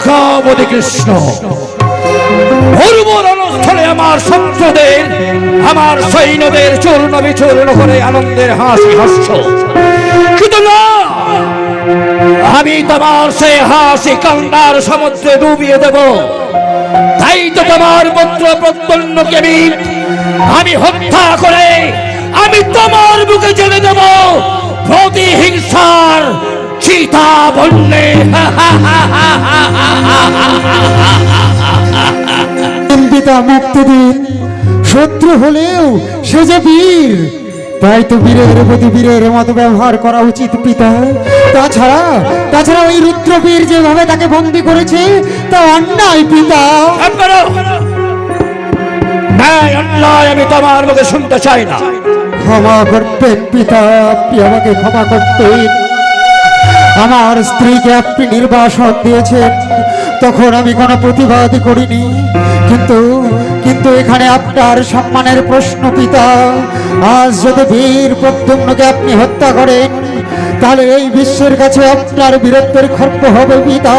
দ্বারকাবতী কৃষ্ণ। রণস্থলে আমার আমার সৈন্যদের চূর্ণ বিচূর্ণ করে আনন্দের হাসি হাস্য। আমি তোমার সেই হাসি কান্নার সমুদ্রে ডুবিয়ে দেব। তাই তো তোমার পুত্র প্রত্যন্নকে আমি আমি হত্যা করে আমি তোমার বুকে জেলে দেব। প্রতিহিংসার চিতা বললে। পিতা মুক্তি দিন শত্রু হলেও সে যে বীর তাই তো বীরের প্রতি বীরের মতো ব্যবহার করা উচিত পিতা। তাছাড়া তাছাড়া ওই রুদ্রবীর যেভাবে তাকে বন্দি করেছে তা অন্যায় পিতা। আমি তোমার মুখে শুনতে চাই না। ক্ষমা করতেন পিতা আপনি আমাকে ক্ষমা করতেন। আমার স্ত্রীকে আপনি নির্বাসন দিয়েছেন। তখন আমি কোনো প্রতিবাদ করিনি। কিন্তু কিন্তু এখানে আপনার সম্মানের প্রশ্ন পিতা আজ যদি বীর প্রদ্যুম্নকে আপনি হত্যা করেন তাহলে এই বিশ্বের কাছে আপনার বীরত্বের খর্ব হবে পিতা।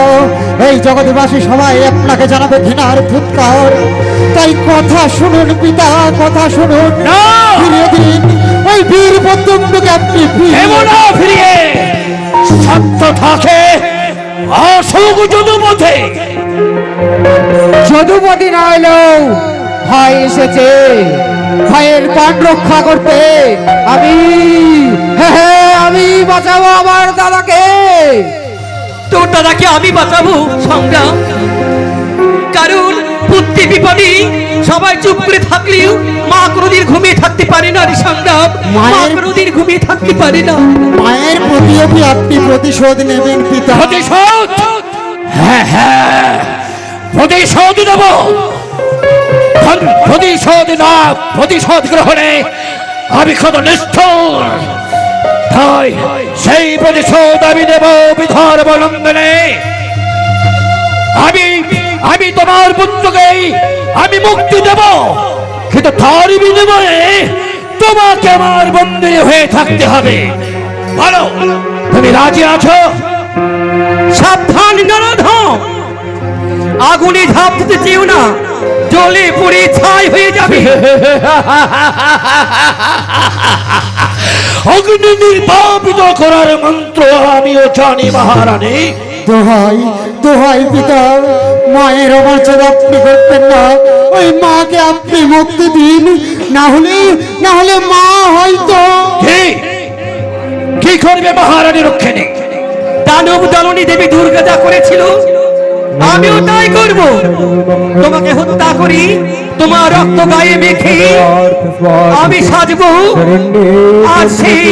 এই জগৎবাসী সবাই আপনাকে জানাবে ঘৃণার ধুৎকার তাই কথা শুনুন পিতা কথা শুনুন। না! ফিরিয়ে দিন। ওই বীর প্রদ্যুম্নকে আপনি ফিরিয়ে! সত্য থাকে। অসুখ যদুপথে। যদুপতি না এসেছে। ভাইয়ের প্রাণ রক্ষা করতে আমি হ্যাঁ হ্যাঁ আমি বাঁচাবো আমার দাদাকে। তোর দাদাকে আমি বাঁচাবো সংগ্রাম। কারণ পুত্রি বিপদে সবাই চুপ করে থাকলেও মা কোনোদিন ঘুমিয়ে থাকতে পারে না সংগ্রাম। মা মায়ের- কোনোদিন ঘুমিয়ে থাকতে পারে না। মায়ের প্রতিও কি আপনি প্রতিশোধ নেবেন পিতা। প্রতিশোধ? হ্যাঁ হ্যাঁ। প্রতিশোধ দেব প্রতিশোধ না প্রতিশোধ গ্রহণে আমি কত নিষ্ঠুর। তাই সেই প্রতিশোধ আমি দেব বিধর অবলম্বনে আমি তোমার পুত্রকে, আমি মুক্তি দেব। কিন্তু তার বিনিময়ে তোমাকে আমার বন্দিনী হয়ে থাকতে হবে। বলো, তুমি রাজি আছো? সাবধান নরধম আগুনে ঝাঁপ দিতে চেয়েও না, জলে পড়ে ছাই হয়ে যাবে। অগ্নি নির্বাপিত করার মন্ত্র আমিও জানি, মহারানী। দোহাই দোহাই পিতা, মায়ের অমর্যাদা আপনি করতেন না। ওই মাকে আপনি মুক্তি দিন, না হলে না হলে মা হয়তো কি? করবে মহারানী রক্ষিণী? দানব দাননী দেবী দুর্গা যা করেছিল, আমিও তাই করব। তোমাকে হত্যা করি তোমার রক্ত গায়ে মেখে আমি সাজবো। আর সেই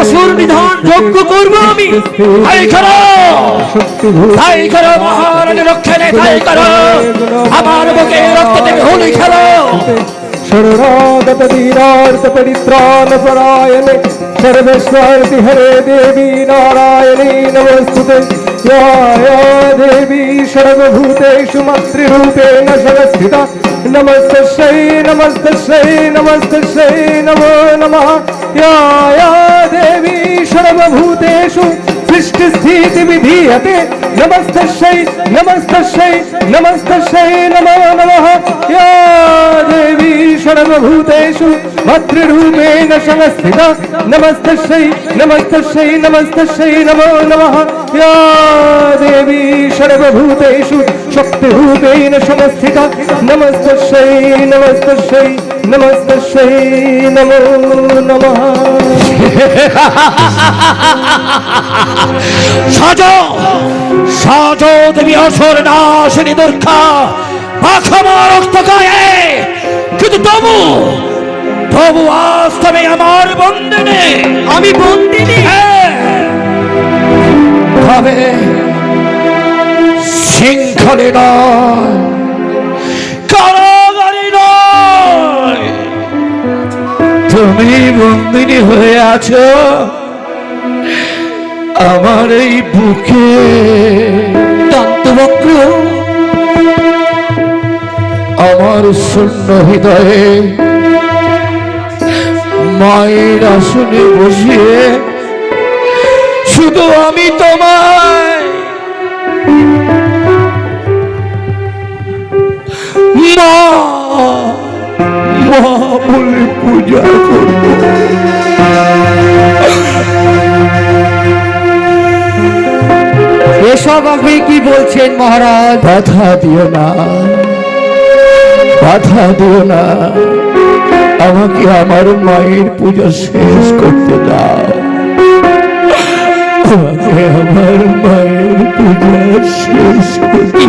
অসুর বিধান যজ্ঞ করব আমি। তাই করো। তাই করো মহারাজ রক্ষণে তাই করো। আমার বুকে রক্ত দেবে হোলি খেলো। षणरागपतिरार्तपरित्राणपरायणे सर्वेश्वर्ति हरे देवी नारायणी नमस्तुते। या देवी षडभूतेषु मातृरूपेण षडस्थिता नमस्त नमस्तश्यै नमस्तश्यै नमो नमः। या देवी षडभूतेषु सृष्टिस्थिति विधीयते। नमस्तस्यै नमस्तस्यै नमस्तस्यै नमो नमः। या देवी सर्वभूतेषु भद्ररूपेण संस्थिता। नमस्तस्यै नमस्तस्यै नमस्तस्यै नमो नमः। या देवी सर्वभूतेषु शक्तिरूपेण संस्थिता। नमस्तस्यै नमस्तस्यै नमस्तस्यै नमो नमः। সাজো সাজো দেবী অসর নাশিনী দুর্গা মাখমা রক্ত গায়ে কিন্তু তবু তবু আজ তুমি আমার বন্দিনী। আমি বন্দিনী। হ্যাঁ। তবে শৃঙ্খলে নয় কারাগারে নয়। তুমি বন্দিনী হয়ে আছো। আমার এই বুকে দন্তবক্র। আমার শূন্য হৃদয়ে মায়ের আসনে বসিয়ে শুধু আমি তোমায় মা মা বলে পূজা করব। আপনি কি বলছেন মহারাজ? বাধা দিও না। বাধা দিও না। আমাকে আমার মায়ের পূজা শেষ করতে দাও। আমাকে আমার মায়ের পূজা শেষ করতে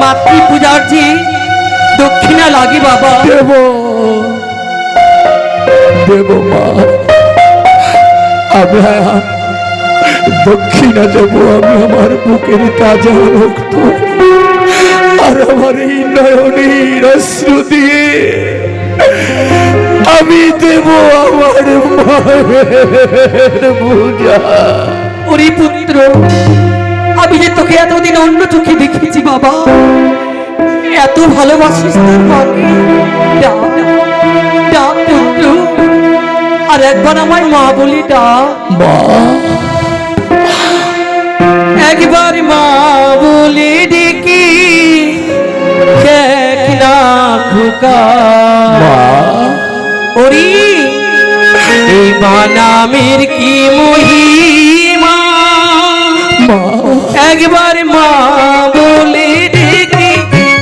মাতৃ পূজার যে দক্ষিণা লাগে বাবা। দেব। দেব মা। আমরা দক্ষিণা দেব আমি আমার বুকের তাজা রক্ত আর আমার এই নয়নের অশ্রু দিয়ে। আমি দেব আমার মায়ের পূজা। ওরে পুত্র আমি যে তোকে এতদিন অন্য চোখে দেখেছি বাবা এত ভালোবাসিস তোর মাকে। ডাক, পুত্র আর একবার আমায় মা বলি ডাক। মা একবার মা বলে ডেকে দেখ না খোকা। ওরি এই মা নামের কি মহিমা? মা? একবার মা বলে ডেকে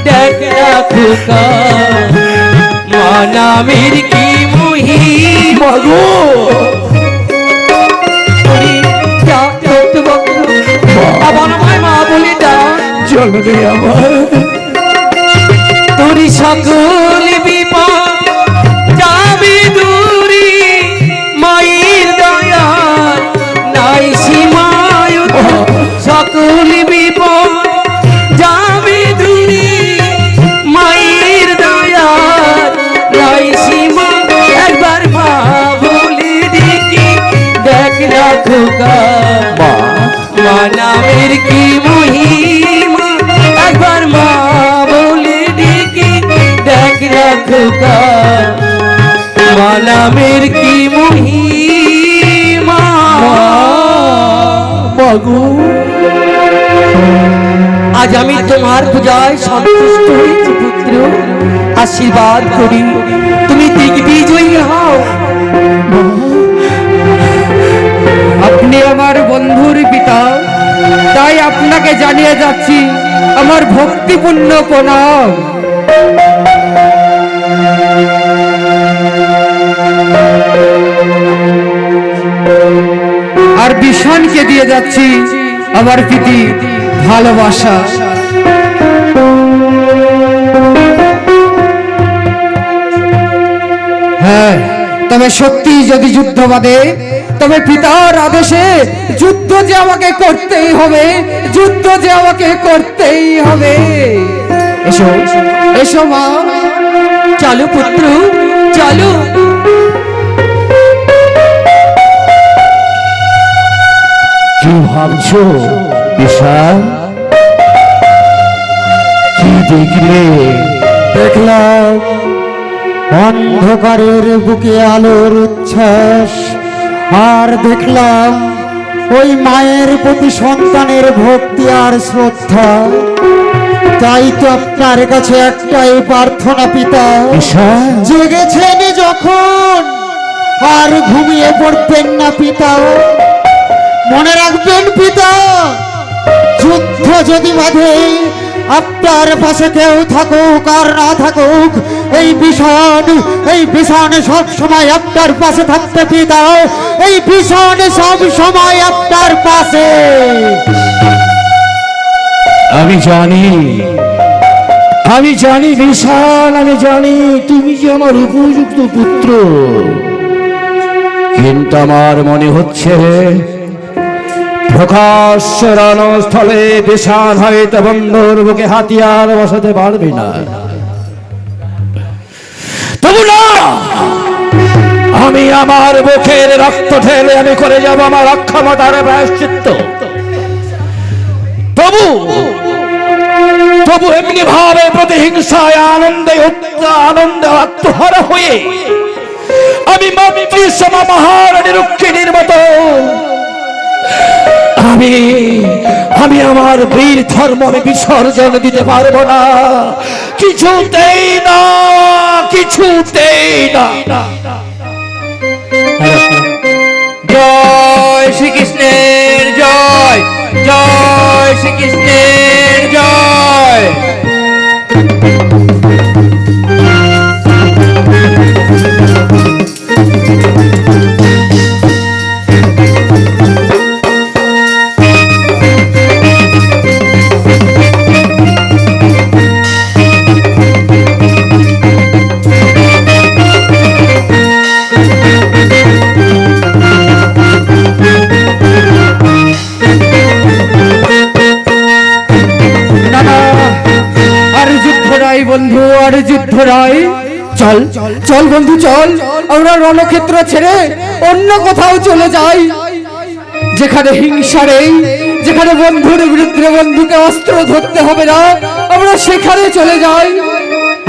দেখ না খোকা। মা নামের কি মহিমা? মা বলে ডাক আমার। তোরি সকল বিপদ যাবে দূরে মায়ের দয়ার নাই সীমায় সকল বিপদ যাবে দূরে মায়ের দয়ার নাই সীমা একবার মা বলে দেখি দেখ রাখো মা। মা নামের কি মহিমা রাখো মা কি মহিমা? মাগো আজ আমি তোমার পূজায় সন্তুষ্ট হয়েছি, পুত্র। আশীর্বাদ করি। তুমি দিগ্বিজয়ী হও। আপনি আমার বন্ধুর পিতা। তাই আপনাকে জানিয়ে যাচ্ছি, আমার ভক্তিপূর্ণ প্রণাম। যাচ্ছি আমার প্রীতি ভালোবাসা। হ্যাঁ তবে সত্যি যদি যুদ্ধ বাদে তবে পিতার আদেশে যুদ্ধ যে আমাকে করতেই হবে, যুদ্ধ যে আমাকে করতেই হবে। এসো এসো মা, চলো পুত্র, চলো। কি ভাবছ বিশাল? কি দেখলে? দেখলাম অন্ধকারের বুকে আলোর উচ্ছ্বাস। আর দেখলাম ওই মায়ের প্রতি সন্তানের ভক্তি আর শ্রদ্ধা। তাই তো আপনার কাছে একটাই প্রার্থনা পিতা। জেগেছেন যখন আর ঘুমিয়ে পড়বেন না পিতা মনে রাখবেন পিতা, যুদ্ধ যদি বাঁধে, আপনার পাশে কেউ থাকুক আর না থাকুক, এই ভীষণ এই ভীষণ সব সময় আপনার পাশে থাকতে পিতা, এই ভীষণ সব সময় আপনার পাশে। আমি জানি আমি জানি বিশাল আমি জানি তুমি যে আমার উপযুক্ত পুত্র। কিন্তু আমার মনে হচ্ছে প্রকাশ্য রণস্থলে বিশাল হয়তো বন্ধুর বুকে হাতিয়ার বসাতে পারবে না। তবু না! আমি আমার বুকের রক্ত ঢেলে আমি করে যাব আমার অক্ষমতার প্রায়শ্চিত্ত। তবু তবু এমনি ভাবে প্রতিহিংসায় আনন্দে আনন্দে আত্মহারা হয়ে আমি মাতৃ সমা মহারানী রক্ষিণীর মতো আমি আমি আমার বীর ধর্ম আমি বিসর্জন দিতে পারব না। কিছুতেই না কিছুতেই না। জয় শ্রীকৃষ্ণের চল চল বন্ধু চল। আমরা রণক্ষেত্র ছেড়ে অন্য কোথাও চলে যাই। যেখানে হিংসা নেই যেখানে বন্ধুর বিরুদ্ধে বন্ধুকে অস্ত্র ধরতে হবে না আমরা সেখানে চলে যাই।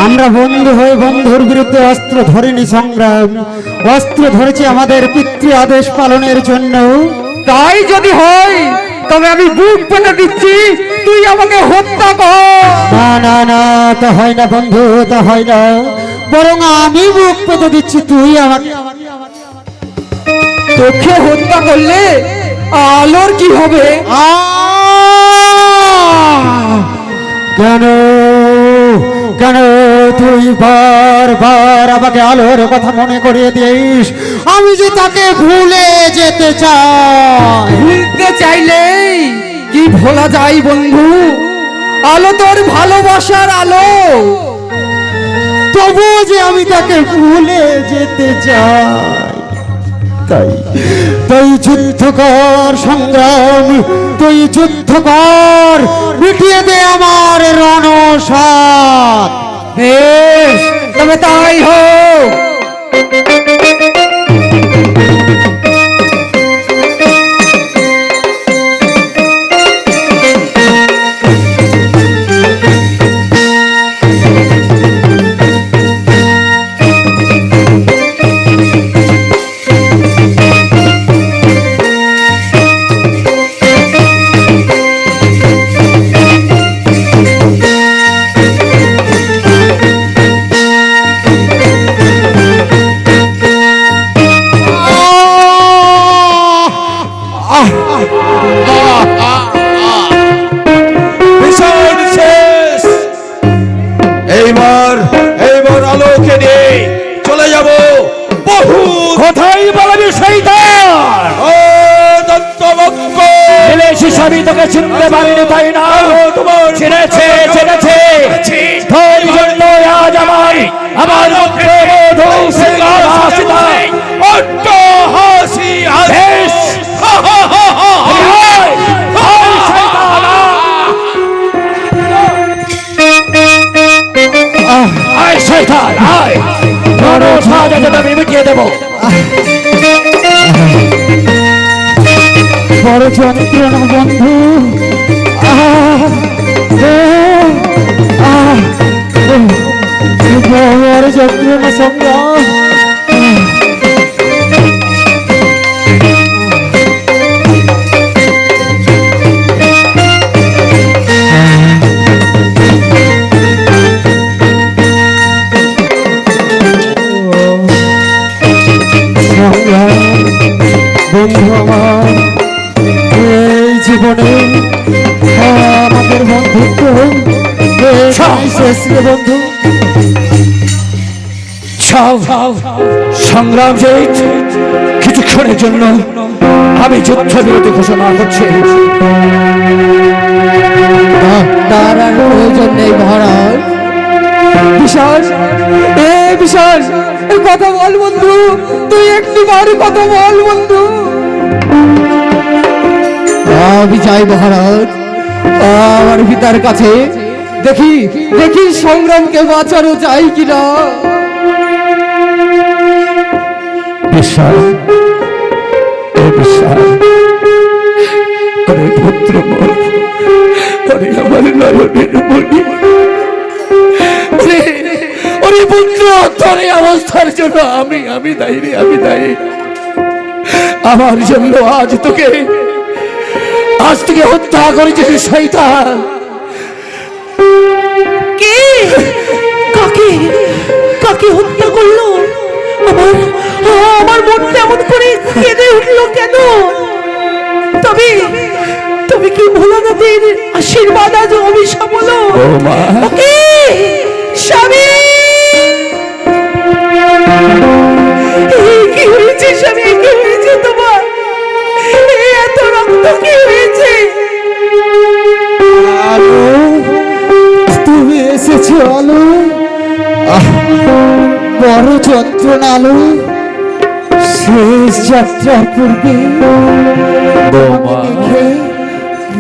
আমরা বন্ধু হয়ে বন্ধুর বিরুদ্ধে অস্ত্র ধরিনি সংগ্রাম। অস্ত্র ধরেছি আমাদের পিতৃ আদেশ পালনের জন্য তাই যদি হয় তবে আমি বুক পেতে দিচ্ছি তুই আমাকে হত্যা কর। না না না তা হয় না বন্ধু তা হয় না। বরং আমি বুক পেতে দিচ্ছি, তুই আমাকে তোকে হত্যা করলে আলোর কি হবে! কেন? কেন তুই বারবার আমাকে আলোর কথা মনে করিয়ে দিস আমি যে তাকে ভুলে যেতে চাই। ভুলতে চাইলেই কি ভোলা যায় বন্ধু? আলো তোর ভালোবাসার আলো। তবুও যে আমি তাকে ভুলে যেতে চাই। তাই তাই যুদ্ধ কর সংগ্রাম, তুই যুদ্ধ কর, মিটিয়ে দে আমার রণসাদ বেশ, তবে তাই হোক। কোথায় বলবি সেইটার ও দন্তবক্ষ হিসাবে তোকে চিনতে পারিনি তাই না? তোমার চিনেছে চিনেছে তোর জন্য আজ আমার আমার মুখে মধু সিঙ্গার হাসিতা অট্ট হাসি বেশ। হা হা হা হা শয়তানা। আয় শয়তান আয়। বড় সাজাতে আমি মিটিয়ে দেবো। বড় যন্ত্রণা বন্ধু বড় যন্ত্রণা সংগ্রাম সংগ্রাম জিত কিছুক্ষণের জন্য আমি যুদ্ধ বিরতি ঘোষণা করছি। তার আর প্রয়োজন নেই মহারাজ। বিশাল এ বিশাল কথা বল বন্ধু তুই একটু বার কথা বল বন্ধু। আমি যাই মহারাজ। আমার পিতার কাছে। দেখি দেখি সংগ্রামকে বাঁচানো যায় কিনা। বিশাল, এ বিশাল। ওরে পুত্র ওরে আমার নয়নের ওরে ওরে পুত্র তোর অবস্থার জন্য আমি আমি দায়ী রে, আমি দায়ী। আমার জন্য আজ তোকে, আজ থেকে হত্যা করেছে শৈতান কে? কাকে? কাকে হত্যা করল? আমার আমার মনটা এমন করে কেঁদে উঠল কেন? তবে তবে কি ভুলো নদীর আশীর্বাদ আজ অভিশাপ হলো। স্বামী। যাত্রার পূর্বে দেখে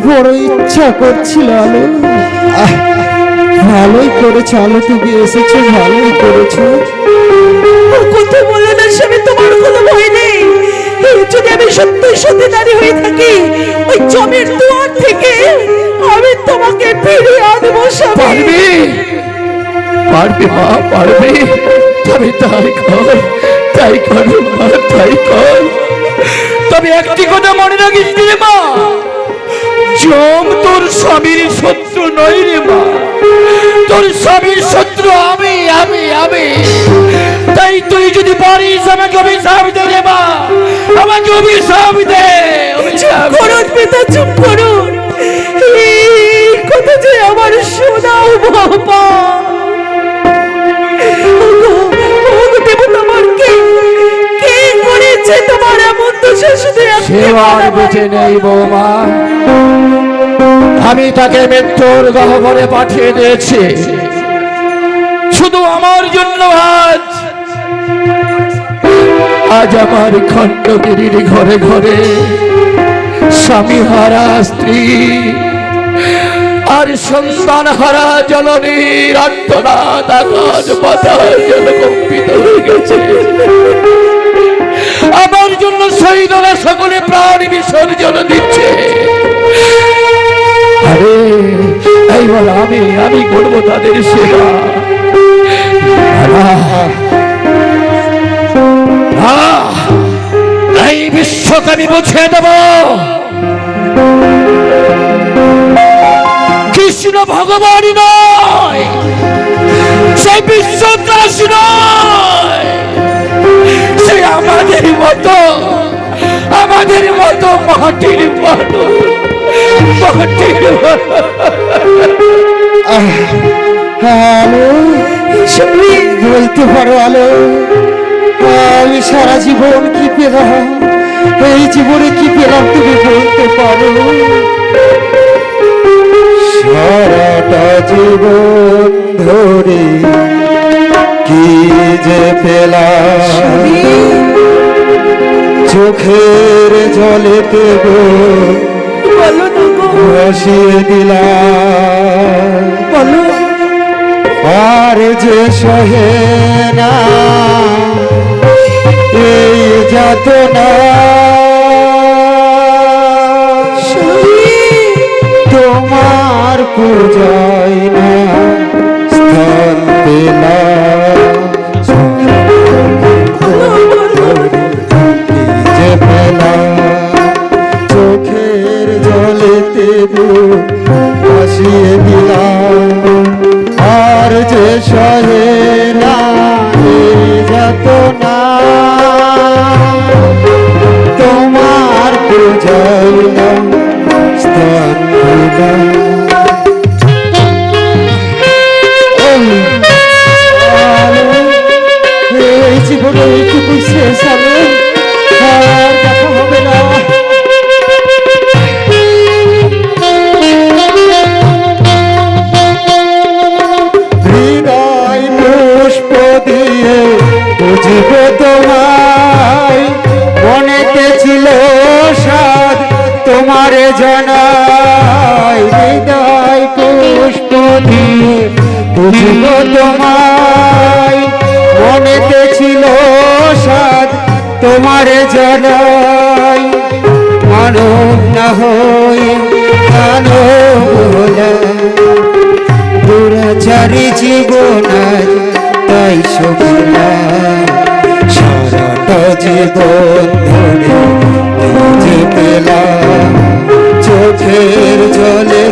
বড় ইচ্ছা করছিল আলো। আহ, ভালোই করেছ আলো তুমি এসেছ ভালোই করেছ। কথা বলে না স্বামী তোমার কোনো ভয় নেই। যদি আমি সত্যি সত্যি নারী হয়ে থাকি ওই জমির দুয়ার থেকে আমি তোমাকে ফিরিয়ে আনব পারবি? পারবি মা পারবি। তবে তাই কর তাই কর, মা, তাই কর। তবে একটি কথা মনে রাখিস রে মা জম তোর স্বামীর শত্রু নই রে মা। তোর স্বামীর শত্রু আমি আমি আমি। তাই তুই যদি পারিস আমাকে অভিশাপ দে রে মা, আমাকে অভিশাপ দে। করুন পিতা, চুপ করুন। কথা যে আমার শোনাও বাবা কে কে করেছে তোমার এমন দোষা শুধু সে আর বেঁচে নেই বৌমা। আমি তাকে মৃত্যুর গহ্বরে পাঠিয়ে দিয়েছি। শুধু আমার জন্য আজ। আজ আমার খণ্ডগিরির ঘরে ঘরে স্বামী হারা স্ত্রী আর সন্তান হারা জলনীর আত্মনাথ আকাশ পাতাল জল কম্পিত শহীদরা সকলে প্রাণ বিসর্জন দিচ্ছে। আরে এইবার আমি আমি করব তাদের সেবা। এই বিশ্বকে আমি বুঝিয়ে দেব। কৃষ্ণ ভগবানই নয় সেই বিশ্বদাস নয়, সে আমাদের মতো আমাদের মতো মাটির মানুষ মাটির আলো বলতে পারো আলো? আমি সারা জীবন কি পেলাম এই জীবনে কি পেলাম তুমি বলতে পারো? সারাটা জীবন ধরে কি যে পেলাম? চোখের জলে গো। ভাসিয়ে দিলাম। আর যে সহে না এই যত না তোমার পূজায় না স্থান পেলাম। পেলাম চোখের জলেতে ভাসিয়ে দিলাম। আর যে সহে বুঝিব তোমায়, মনেতে ছিল সাদ তোমার জানাই। মানব না হই মানব দুরাচারী জীবন তাই সবিলা। সারাটা জীবন ধরে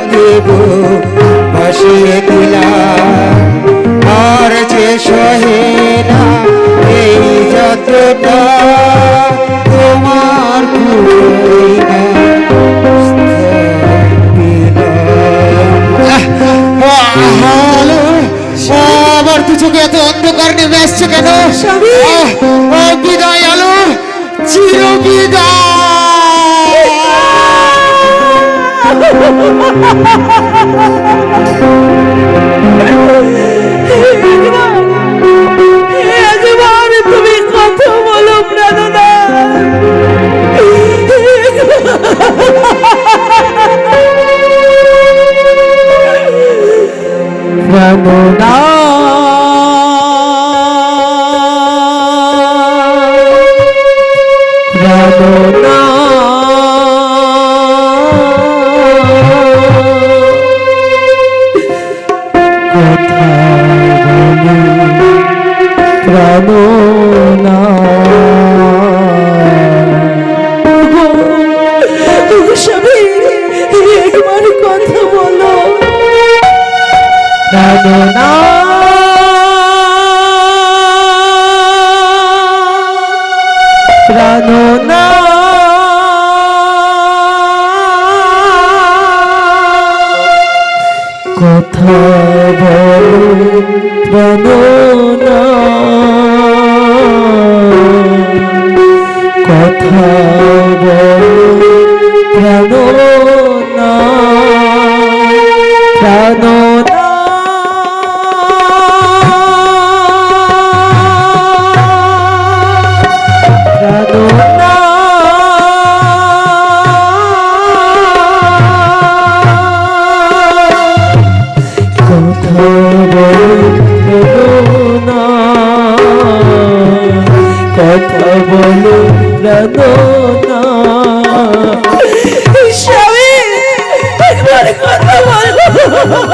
ভাসিয়ে দিলাম আর যে সহেনা এই যতটা তোমার আবার দু চোখে এত অন্ধকার নেমে আসছে কেন ও বিদায় আলো চির বিদায় কথা বলো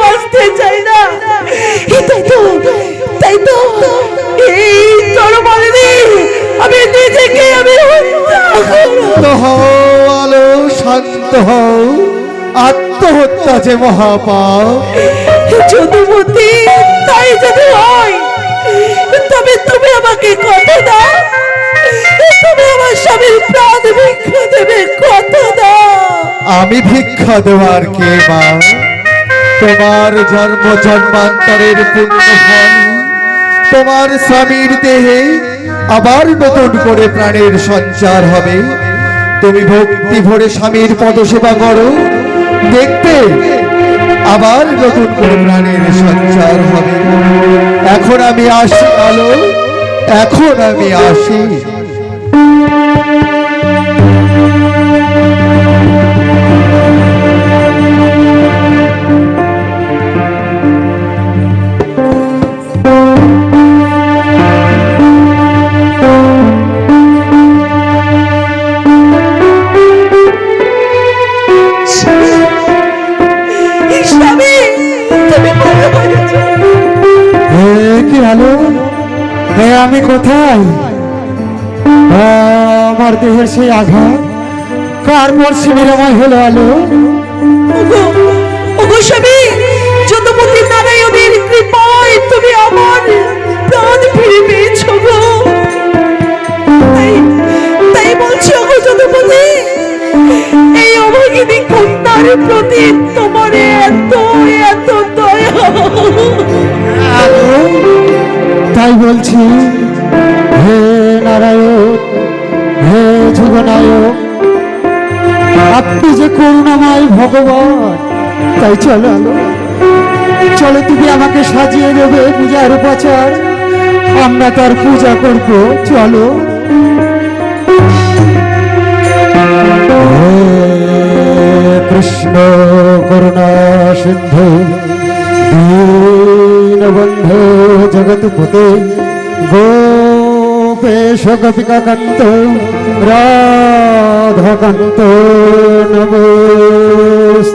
বাঁচতে চাই না। তাই তো তাই তো এই চরমালিনী আমি নিজেকে আমি শান্ত আলো শান্ত হও আত্মহত্যা যে মহাপাপ। যদুমতি তাই যদি হয় তবে তুমি আমাকে কথা দাও? তুমি আমার স্বামীর প্রাণ ভিক্ষা দেবে কথা দাও? আমি ভিক্ষা দেওয়ার কে মা তোমার জন্ম জন্মান্তরের পুণ্যফল তোমার স্বামীর দেহে আবার নতুন করে প্রাণের সঞ্চার হবে। তুমি ভক্তি ভরে স্বামীর পদসেবা করো, দেখতে আবার নতুন করে প্রাণের সঞ্চার হবে। এখন আমি আসি আলো এখন আমি আসি। কোথায় আমার দেহের সেই আঘাত কার পর নিরাময় হলো আলো? ওগো ওগো স্বামী যদুমতি নারায়ণের কৃপায় তুমি আমার প্রাণ ফিরে পেয়েছ গো। তাই তাই বলছো গো যদুমতি এই অভাগিনী কন্যার প্রতি তোমার এত এত দয়া। তাই বলছি নারায়ণ, হে যুগনায়ক, আপনি যে করুণাময় ভগবান, তাই চলো আলো। চলো তুমি আমাকে সাজিয়ে দেবে পূজার উপাচার, আমরা তার পূজা করব, চলো। কৃষ্ণ করুণা সিন্ধু, দীনবন্ধু জগৎপতে গোপেশ গোপিকাকান্ত রাধাকান্ত নমস্তুতে